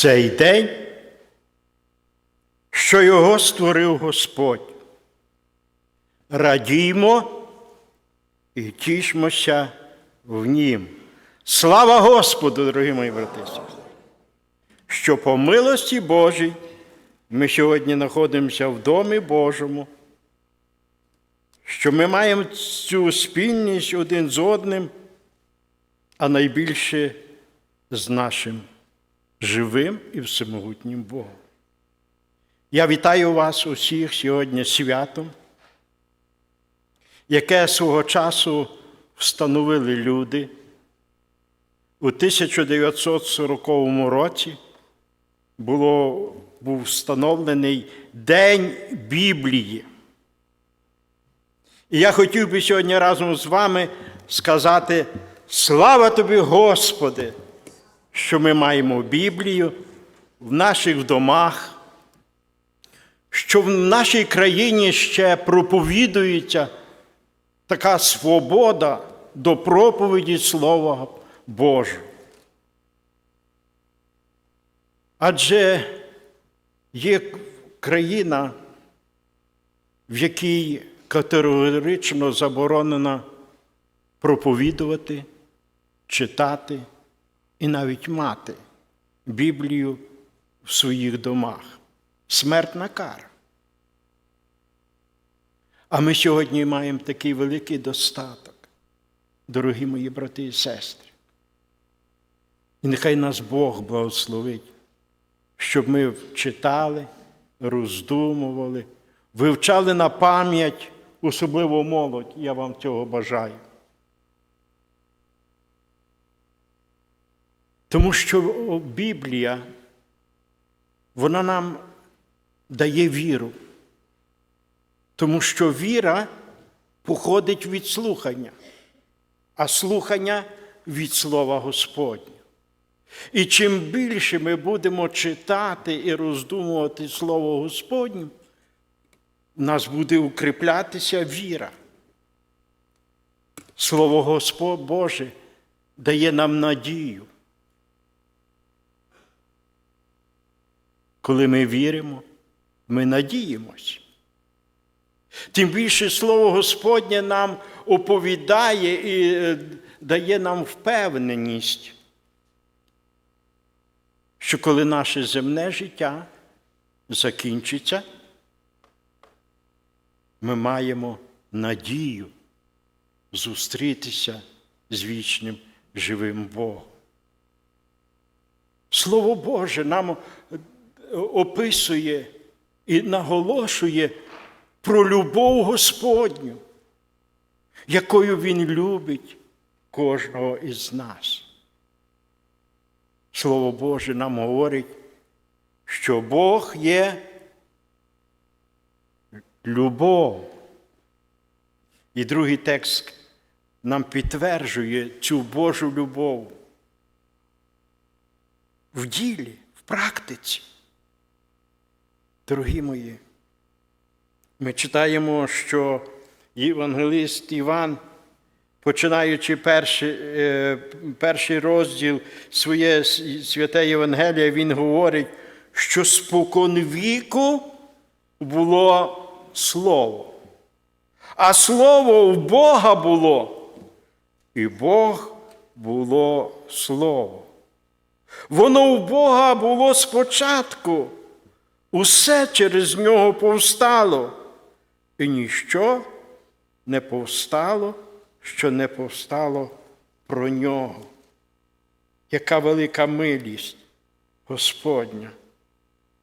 цей день, що його створив Господь. Радіймо і тішмося в нім. Слава Господу, дорогі мої брати що по милості Божій ми сьогодні знаходимося в Домі Божому, що ми маємо цю спільність один з одним, а найбільше з нашим живим і всемогутнім Богом. Я вітаю вас усіх сьогодні святом, яке свого часу встановили люди у 1940 році було, був встановлений День Біблії. І я хотів би сьогодні разом з вами сказати слава тобі, Господи, що ми маємо Біблію в наших домах, що в нашій країні ще проповідується така свобода до проповіді Слова Божого. Адже є країна, в якій категорично заборонено проповідувати, читати і навіть мати Біблію в своїх домах. Смертна кара. А ми сьогодні маємо такий великий достаток, дорогі мої брати і сестри. І нехай нас Бог благословить, щоб ми читали, роздумували, вивчали на пам'ять, особливо молодь, я вам цього бажаю. Тому що Біблія, вона нам дає віру. Тому що віра походить від слухання, а слухання від Слова Господня. І чим більше ми будемо читати і роздумувати Слово Господнє, в нас буде укріплятися віра. Слово Господь Боже дає нам надію. Коли ми віримо, ми надіємось. Тим більше Слово Господнє нам оповідає і е, дає нам впевненість, що коли наше земне життя закінчиться, ми маємо надію зустрітися з вічним живим Богом. Слово Боже нам описує і наголошує про любов Господню, якою Він любить кожного із нас. Слово Боже нам говорить, що Бог є любов. І другий текст нам підтверджує цю Божу любов в ділі, в практиці. Дорогі мої, ми читаємо, що євангелист Іван, починаючи перший, е, перший розділ своє святе Євангелія, він говорить, що спокон віку було Слово. А Слово в Бога було, і Бог було Слово. Воно в Бога було спочатку. Усе через нього повстало, і ніщо не повстало, що не повстало про нього. Яка велика милість Господня,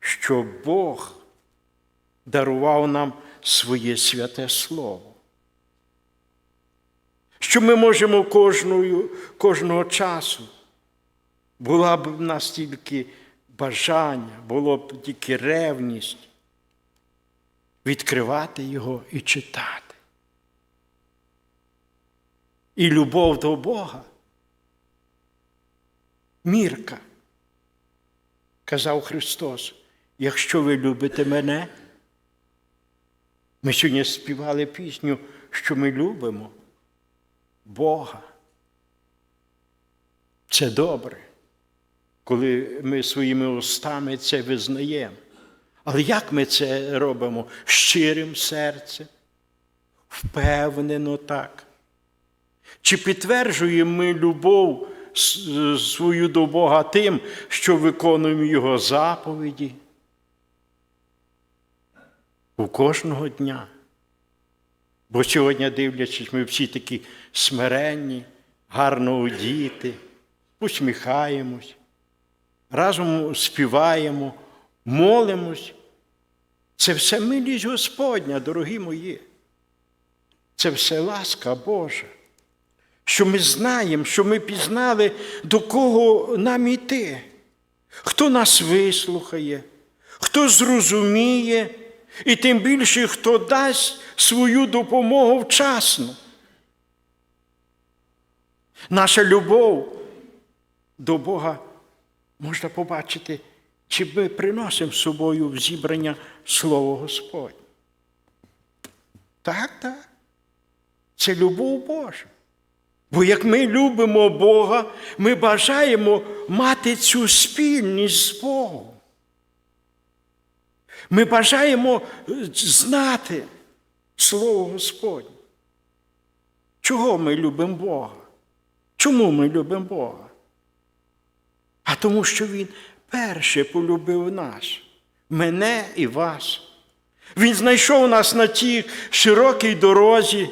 що Бог дарував нам своє святе Слово. Що ми можемо кожного, кожного часу, була б в нас тільки бажання, було б тільки ревність відкривати його і читати. І любов до Бога. Мірка, казав Христос, якщо ви любите мене, ми сьогодні співали пісню, що ми любимо Бога. Це добре. Коли ми своїми устами це визнаємо. Але як ми це робимо? Щирим серцем, впевнено так. Чи підтверджуємо ми любов свою до Бога тим, що виконуємо Його заповіді? У кожного дня. Бо сьогодні, дивлячись, ми всі такі смиренні, гарно одіти, посміхаємось, разом співаємо, молимось. Це все милість Господня, дорогі мої. Це все ласка Божа. Що ми знаємо, що ми пізнали, до кого нам іти, хто нас вислухає, хто зрозуміє, і тим більше, хто дасть свою допомогу вчасно. Наша любов до Бога можна побачити, чи ми приносимо з собою в зібрання Слово Господнє. Так, так. Це любов Божа. Бо як ми любимо Бога, ми бажаємо мати цю спільність з Богом. Ми бажаємо е, знати Слово Господнє. Чого ми любимо Бога? Чому ми любимо Бога? А тому, що Він перше полюбив нас, мене і вас. Він знайшов нас на тій широкій дорозі,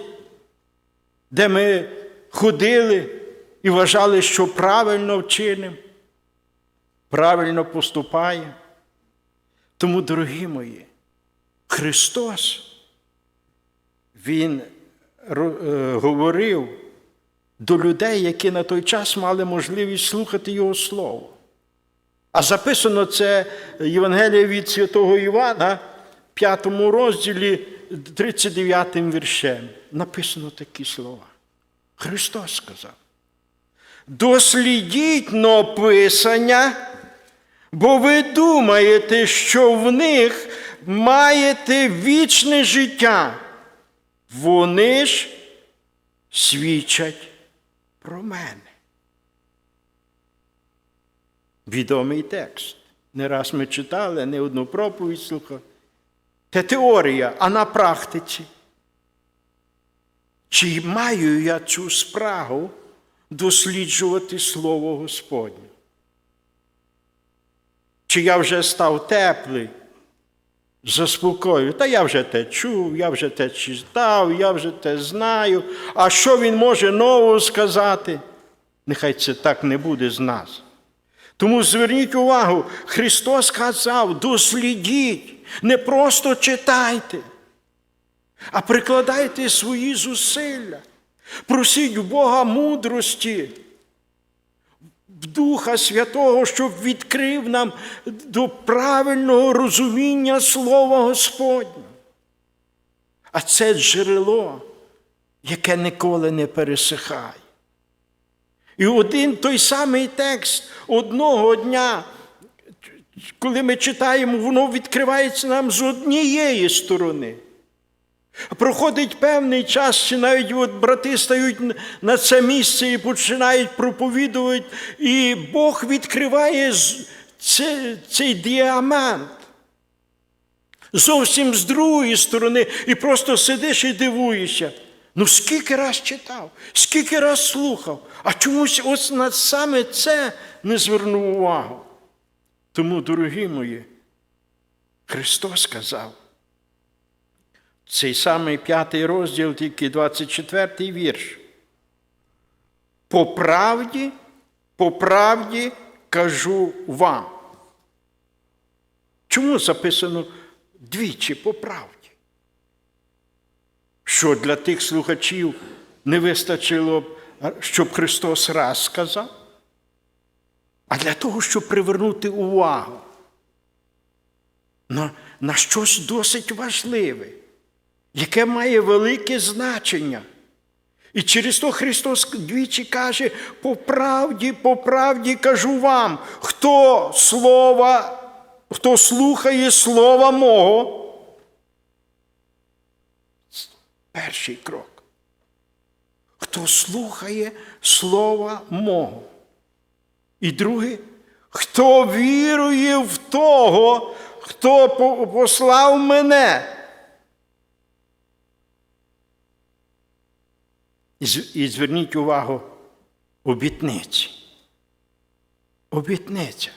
де ми ходили і вважали, що правильно вчинимо, правильно поступаємо. Тому, дорогі мої, Христос, Він е, говорив до людей, які на той час мали можливість слухати Його Слово. А записано це Євангеліє від святого Івана, 5 розділі, 39 віршем. Написано такі слова. Христос сказав. Дослідіть но Писання, бо ви думаєте, що в них маєте вічне життя. Вони ж свідчать про мене. Відомий текст. Не раз ми читали, не одну проповідь слухали. Це теорія, а на практиці. Чи маю я цю спрагу досліджувати Слово Господнє? Чи я вже став теплий, заспокоюю? Та я вже те чув, я вже те читав, я вже те знаю. А що він може нового сказати? Нехай це так не буде з нас. Тому зверніть увагу, Христос сказав, дослідіть, не просто читайте, а прикладайте свої зусилля. Просіть Бога мудрості, Духа Святого, щоб відкрив нам до правильного розуміння Слова Господнього. А це джерело, яке ніколи не пересихає. І один той самий текст одного дня, коли ми читаємо, воно відкривається нам з однієї сторони. Проходить певний час, чи навіть от брати стають на це місце і починають проповідувати, і Бог відкриває з- це- цей діамант. Зовсім з другої сторони, і просто сидиш і дивуєшся. Ну, скільки раз читав, скільки раз слухав, а чомусь ось на саме це не звернув увагу. Тому, дорогі мої, Христос сказав, цей самий п'ятий розділ, тільки 24 й вірш. По правді, по правді кажу вам. Чому записано двічі по правді? Що для тих слухачів не вистачило, б, щоб Христос раз сказав, а для того, щоб привернути увагу на, на щось досить важливе, яке має велике значення. І через то Христос двічі каже, по правді, по правді кажу вам, хто слова, хто слухає слова мого, перший крок. Хто слухає слова мого. І друге, хто вірує в того, хто послав мене. І зверніть увагу, обітниці. Обітниця,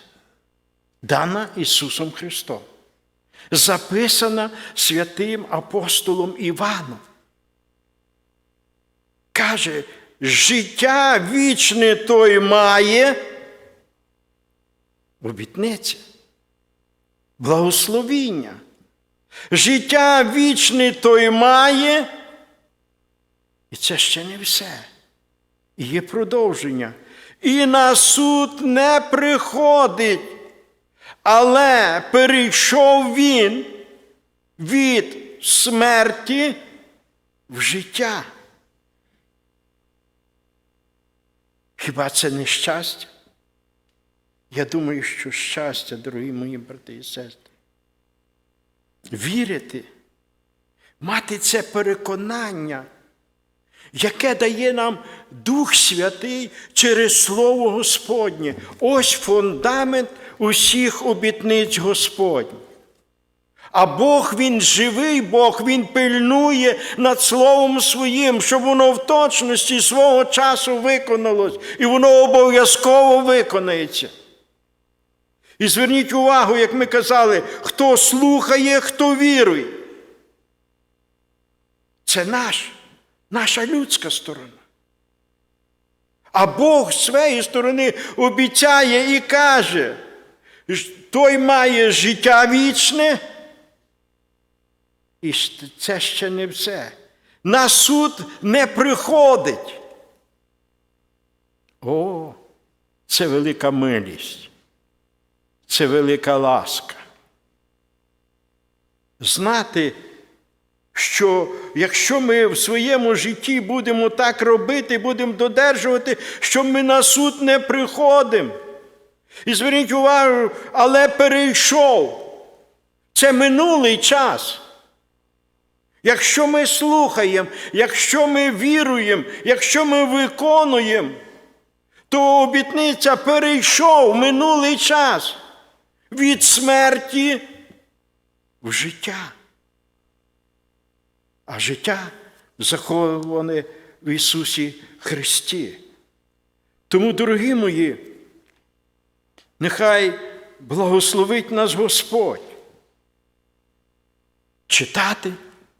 дана Ісусом Христом, записана святим апостолом Іваном. Каже, життя вічне той має, обітниця, благословіння. Життя вічне той має, і це ще не все. І Є продовження. І на суд не приходить, але перейшов він від смерті в життя. Хіба це не щастя? Я думаю, що щастя, дорогі мої брати і сестри. Вірити, мати це переконання, яке дає нам Дух Святий через Слово Господнє. Ось фундамент усіх обітниць Господніх. А Бог Він живий Бог, Він пильнує над Словом Своїм, щоб воно в точності свого часу виконалось, і воно обов'язково виконається. І зверніть увагу, як ми казали, хто слухає, хто вірує. Це наш, наша людська сторона. А Бог з своєї сторони обіцяє і каже, той має життя вічне. І це ще не все. На суд не приходить. О, це велика милість. Це велика ласка. Знати, що якщо ми в своєму житті будемо так робити, будемо додержувати, що ми на суд не приходимо. І зверніть увагу, але перейшов. Це минулий час. Якщо ми слухаємо, якщо ми віруємо, якщо ми виконуємо, то обітниця перейшов минулий час від смерті в життя. А життя заховане в Ісусі Христі. Тому, дорогі мої, нехай благословить нас Господь читати,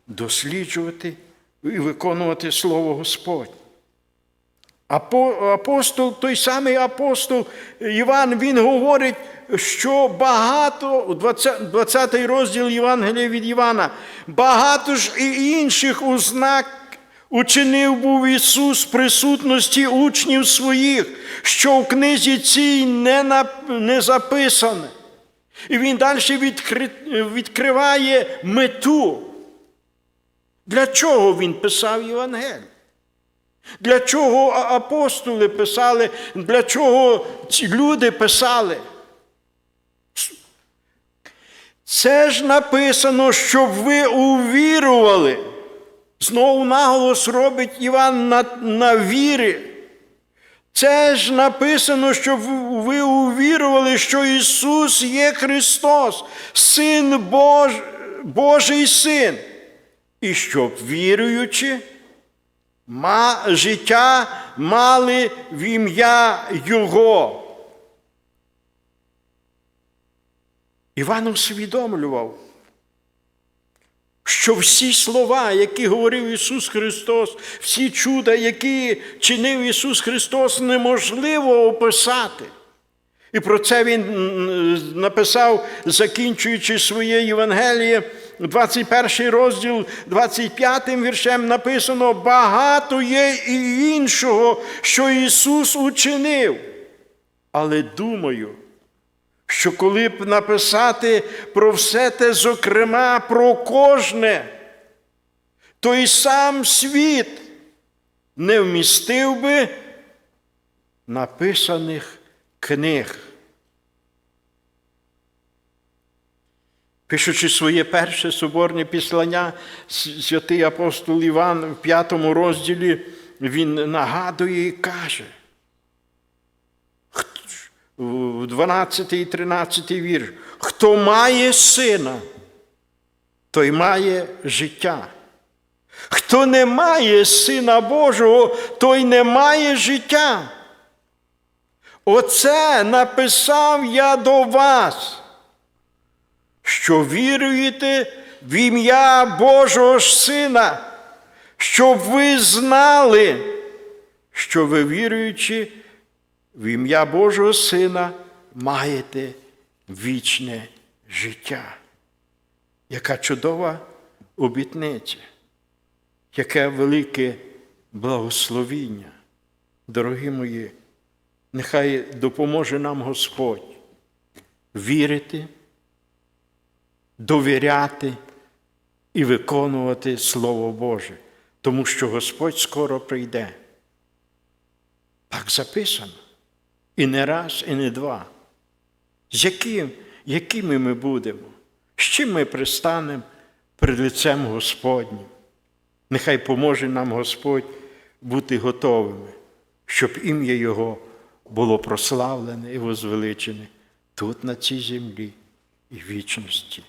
досліджувати і виконувати Слово Господнє. Апо- Апостол, той самий апостол Іван, він говорить, що багато, 20, 20 розділ Євангелія від Івана, багато ж і інших ознак учинив був Ісус в присутності учнів своїх, що в книзі цій не, нап- не записане. І він далі відкри... відкриває мету. Для чого він писав Євангелію? Для чого апостоли писали, для чого ці люди писали? Це ж написано, щоб ви увірували. Знову наголос робить Іван на, на вірі. Це ж написано, щоб ви увірували, що Ісус є Христос, Син Бож... Божий Син. І щоб віруючи. Життя мали в ім'я Його. Іван усвідомлював, що всі слова, які говорив Ісус Христос, всі чуда, які чинив Ісус Христос, неможливо описати. І про це Він написав, закінчуючи своє Євангеліє, 21 розділ, 25 віршем написано: багато є і іншого, що Ісус учинив. Але думаю, що коли б написати про все те, зокрема, про кожне, то і сам світ не вмістив би написаних книг. Пишучи своє перше соборне післання, святий апостол Іван в п'ятому розділі він нагадує і каже, в 12 і 13 вірш. Хто має сина, той має життя. Хто не має Сина Божого, той не має життя. Оце написав я до вас, що віруєте в ім'я Божого ж Сина, щоб ви знали, що ви віруючи в ім'я Божого Сина, маєте вічне життя. Яка чудова обітниця, яке велике благословіння. Дорогі мої, нехай допоможе нам Господь вірити, довіряти і виконувати Слово Боже, тому що Господь скоро прийде. Так записано. І не раз, і не два. З яким, якими ми будемо? З чим ми пристанемо перед лицем Господнім? Нехай поможе нам Господь бути готовими, щоб ім'я Його було прославлене і возвеличене тут, на цій землі і в вічності.